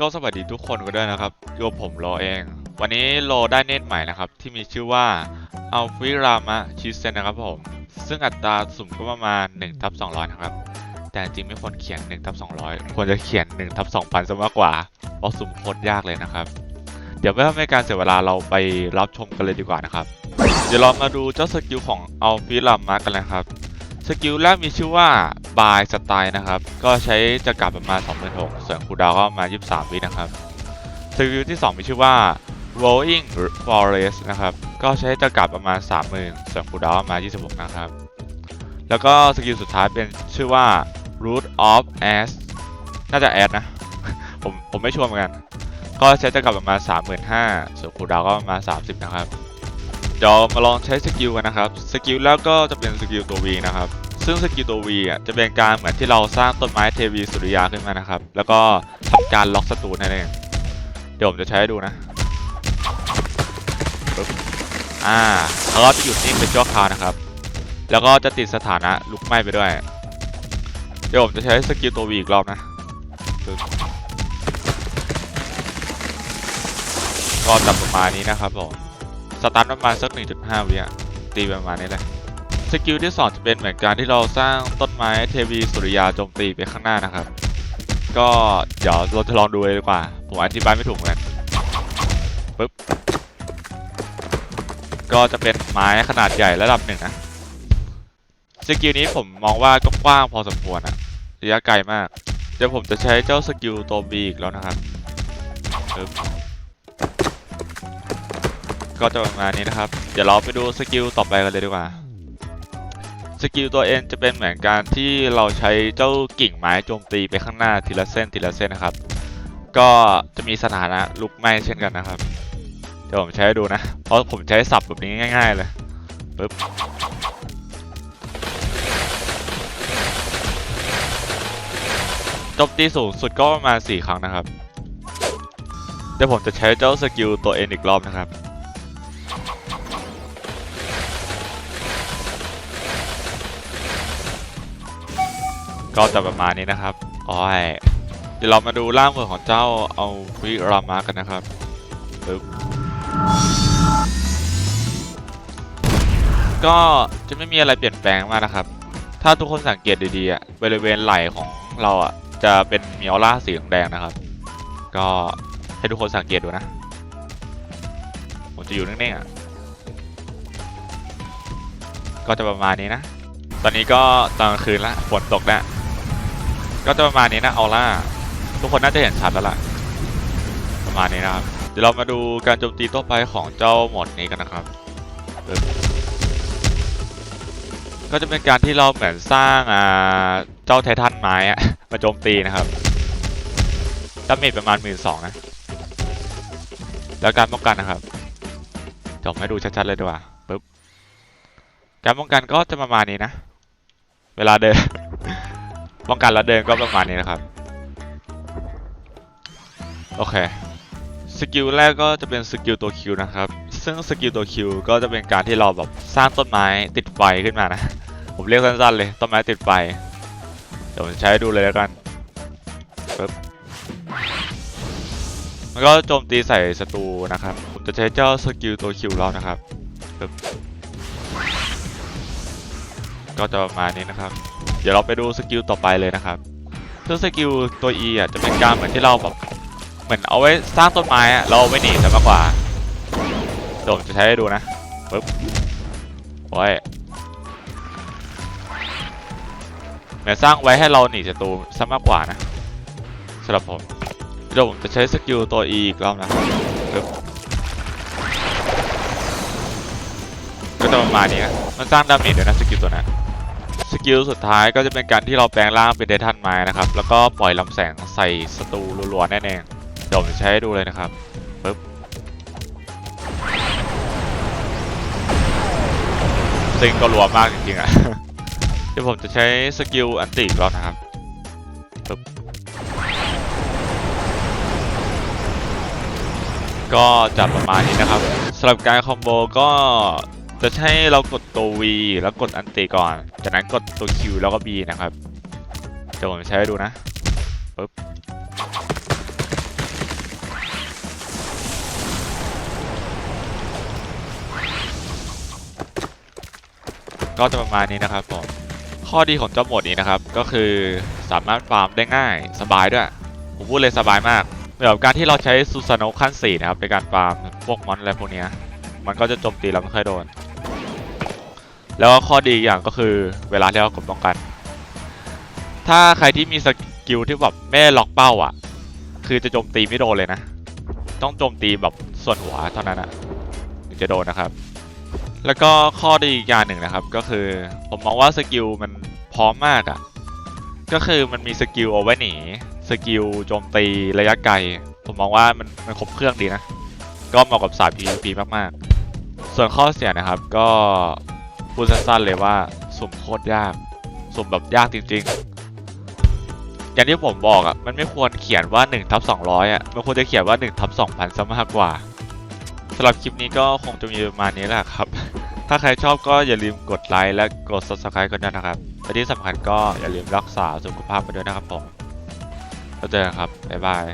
ก็สวัสดีทุกคนกันด้วยนะครับอยู่กับผมโลเอง วันนี้โลได้เน็ตใหม่นะครับ ที่มีชื่อว่าอัลฟิรามะชิเซนนะครับผม ซึ่งอัตราสุ่มก็ประมาณ1ทับ200 นะครับ แต่จริงไม่ควรเขียน1ทับ200 ควรจะเขียน1ทับ2,000ซะมากกว่า เพราะสุ่มโคตรยากเลยนะครับ เดี๋ยวไม่ทำให้การเสียเวลาเราไปรับชมกันเลยดีกว่านะครับ เดี๋ยวเรามาดูเจ้าสกิลของอัลฟิรามะกันเลยครับ สกิลแรกมีชื่อว่า By Style นะครับ ก็ใช้จะกลับประมาณ26,000ส่วนคูดาวก็มา 23 วินะครับ สกิลที่ 2 มีชื่อว่า Rolling Forest นะครับ ก็ใช้จะกลับประมาณ 30,000ส่วนคูดาวมา 26 นะครับ แล้วก็สกิลสุดท้ายเป็นชื่อว่า Root of Ash น่าจะ Ash นะ ผมผมไม่ชัวร์เหมือนกัน ก็ใช้จะกลับประมาณ 35,000ส่วนคูดาวก็มา 30 นะครับ เดี๋ยวมาลองใช้สกิลกันนะครับสกิลแล้วก็จะเป็นสกิลตัว V นะครับซึ่งสกิลตัว V อะจะเป็นการเหมือนที่เราสร้างต้นไม้เทวีสุริยาขึ้นมานะครับ แล้วก็ทำการล็อกศัตรูนั่นเองเดี๋ยวผมจะใช้ให้ดูนะอ่าแล้วก็จะหยุดนิ่งเป็นชั่วคราวนะครับ แล้วก็จะติดสถานะลุกไหม้ไปด้วย เดี๋ยวผมจะใช้สกิลตัว V อีกรอบนะก็จับประมาณนี้นะครับผม สตาร์ทประมาณสัก 1.5 วิอะตีประมาณนี้เลยสกิลที่ 2 จะเป็นเหมือนการที่เราสร้างต้นไม้เทวีสุริยาโจมตีไปข้างหน้านะครับ ก็เดี๋ยวเราจะลองดูเลยดีกว่า ผมอธิบายไม่ถูกเหมือนกันปึ๊บก็จะเป็นไม้ขนาดใหญ่ระดับหนึ่งนะสกิลนี้ผมมองว่าก็กว้างพอสมควรอะระยะไกลมาก เดี๋ยวผมจะใช้เจ้าสกิลตัว B อีกแล้วนะครับปึ๊บ ก็จะประมาณนี้นะครับ เดี๋ยวเราไปดูสกิลต่อไปกันเลยดีกว่า สกิลตัว N จะเป็นเหมือนการที่เราใช้เจ้ากิ่งไม้โจมตีไปข้างหน้าทีละเส้นทีละเส้นนะครับ ก็จะมีสถานะลุกไหม้เช่นกันนะครับ เดี๋ยวผมใช้ให้ดูนะ เพราะผมใช้สับแบบนี้ง่าย ๆเลยปึ๊บจมตีสูงสุดก็ประมาณ4ครั้งนะครับ เดี๋ยวผมจะใช้เจ้าสกิลตัว N อีกรอบนะครับ ก็จะประมาณนี้นะครับอ้ยเดี๋ยวเรามาดูร่างมือของเจ้าเอาวิรามากันนะครับปึ๊บก็จะไม่มีอะไรเปลี่ยนแปลงมากนะครับ ถ้าทุกคนสังเกตดีๆอะบริเวณไหล่ของเราอะจะเป็นมีออร่าสีแดงนะครับ ก็ให้ทุกคนสังเกตดูนะ ผมจะอยู่นิ่งๆอะ ก็จะประมาณนี้นะ ตอนนี้ก็ตอนกลางคืนละฝนตกแล้ว ก็จะประมาณนี้นะออร่าทุกคนน่าจะเห็นชัดแล้วล่ะ ประมาณนี้นะครับ เดี๋ยวเรามาดูการโจมตีต่อไปของเจ้าหมดนี้กันนะครับ ก็จะเป็นการที่เราเหมือนสร้างอ่าเจ้าไททันไม้อะมาโจมตีนะครับดาเมจประมาณหมื่นสองนะ แล้วการป้องกันนะครับจบให้ดูชัดๆเลยดีกว่าปึ๊บ การป้องกันก็จะประมาณนี้นะ เวลาเดิน ป้องกันแล้วเดินก็ประมาณนี้นะครับ โอเค สกิลแรกก็จะเป็นสกิลตัวคิวนะครับ ซึ่งสกิลตัวคิวก็จะเป็นการที่เราแบบสร้างต้นไม้ติดไฟขึ้นมานะ ผมเรียกสั้นๆเลยต้นไม้ติดไฟ เดี๋ยวผมใช้ดูเลยแล้วกันปึ๊บมันก็โจมตีใส่ศัตรูนะครับ ผมจะใช้เจ้าสกิลตัวคิวแล้วนะครับปึ๊บก็จะประมาณนี้นะครับ เดี๋ยวเราไปดูสกิลต่อไปเลยนะครับซึ่งสกิลตัว E อะจะเป็นการเหมือนที่เราแบบเหมือนเอาไว้สร้างต้นไม้อะเราไว้หนีซะมากกว่าเดี๋ยวผมจะใช้ให้ดูนะปึ๊บโอ้ยเหมือนสร้างไว้ให้เราหนีศัตรูซะมากกว่านะสำหรับผมเดี๋ยวผมจะใช้สกิลตัว E อีกรอบนะปึ๊บก็จะประมาณนี้นะมันสร้างดาเมจด้วยนะสกิลตัวนั้น สกิลสุดท้ายก็จะเป็นการที่เราแปลงร่างเป็นไททันไม้นะครับ แล้วก็ปล่อยลำแสงใส่ศัตรูรัวๆแน่เองเดี๋ยวผมจะใช้ให้ดูเลยนะครับปึ๊บซิงก็รัวมากจริงๆอะเดี๋ยวผมจะใช้สกิลอันติอีกรอบนะครับปึ๊บก็จะประมาณนี้นะครับสำหรับการคอมโบก็จะให้เรากดตัว V แล้วกดอันติก่อน จากนั้นกดตัว Q แล้วก็ B นะครับเดี๋ยวผมใช้ให้ดูนะปึ๊บก็จะประมาณนี้นะครับผมข้อดีของเจ้าหมดนี้นะครับ ก็คือสามารถฟาร์มได้ง่ายสบายด้วย ผมพูดเลยสบายมากเดี๋ยวการที่เราใช้ซูซานโขั้น4นะครับในการฟาร์มพวกมอนอะไรพวกนี้มันก็จะโจมตีเราไม่ค่อยโดน แล้วข้อดีอีกอย่างก็คือเวลาที่เรากดป้องกัน ถ้าใครที่มีสกิลที่แบบไม่ล็อกเป้าอะ คือจะโจมตีไม่โดนเลยนะ ต้องโจมตีแบบส่วนหัวเท่านั้นอะถึงจะโดนนะครับ แล้วก็ข้อดีอีกอย่างหนึ่งนะครับ ก็คือผมมองว่าสกิลมันพร้อมมากอะ ก็คือมันมีสกิลเอาไว้หนีสกิลโจมตีระยะไกล ผมมองว่ามันมันครบเครื่องดีนะ ก็เหมาะกับสาย PVP มากๆ ส่วนข้อเสียนะครับก็ พูดสั้นๆเลยว่าสุ่มโคตรยาก สุ่มแบบยากจริง ๆ อย่างที่ผมบอกอะมันไม่ควรเขียนว่า1ทับ200อะมันควรจะเขียนว่า1ทับ2,000ซะมากกว่าสำหรับคลิปนี้ก็คงจะมีประมาณนี้แหละครับ ถ้าใครชอบก็อย่าลืมกดไลค์และกด subscribe กันด้วยนะครับและที่สำคัญก็อย่าลืมรักษาสุขภาพไปด้วยนะครับผมแล้วเจอกันครับบ๊ายบาย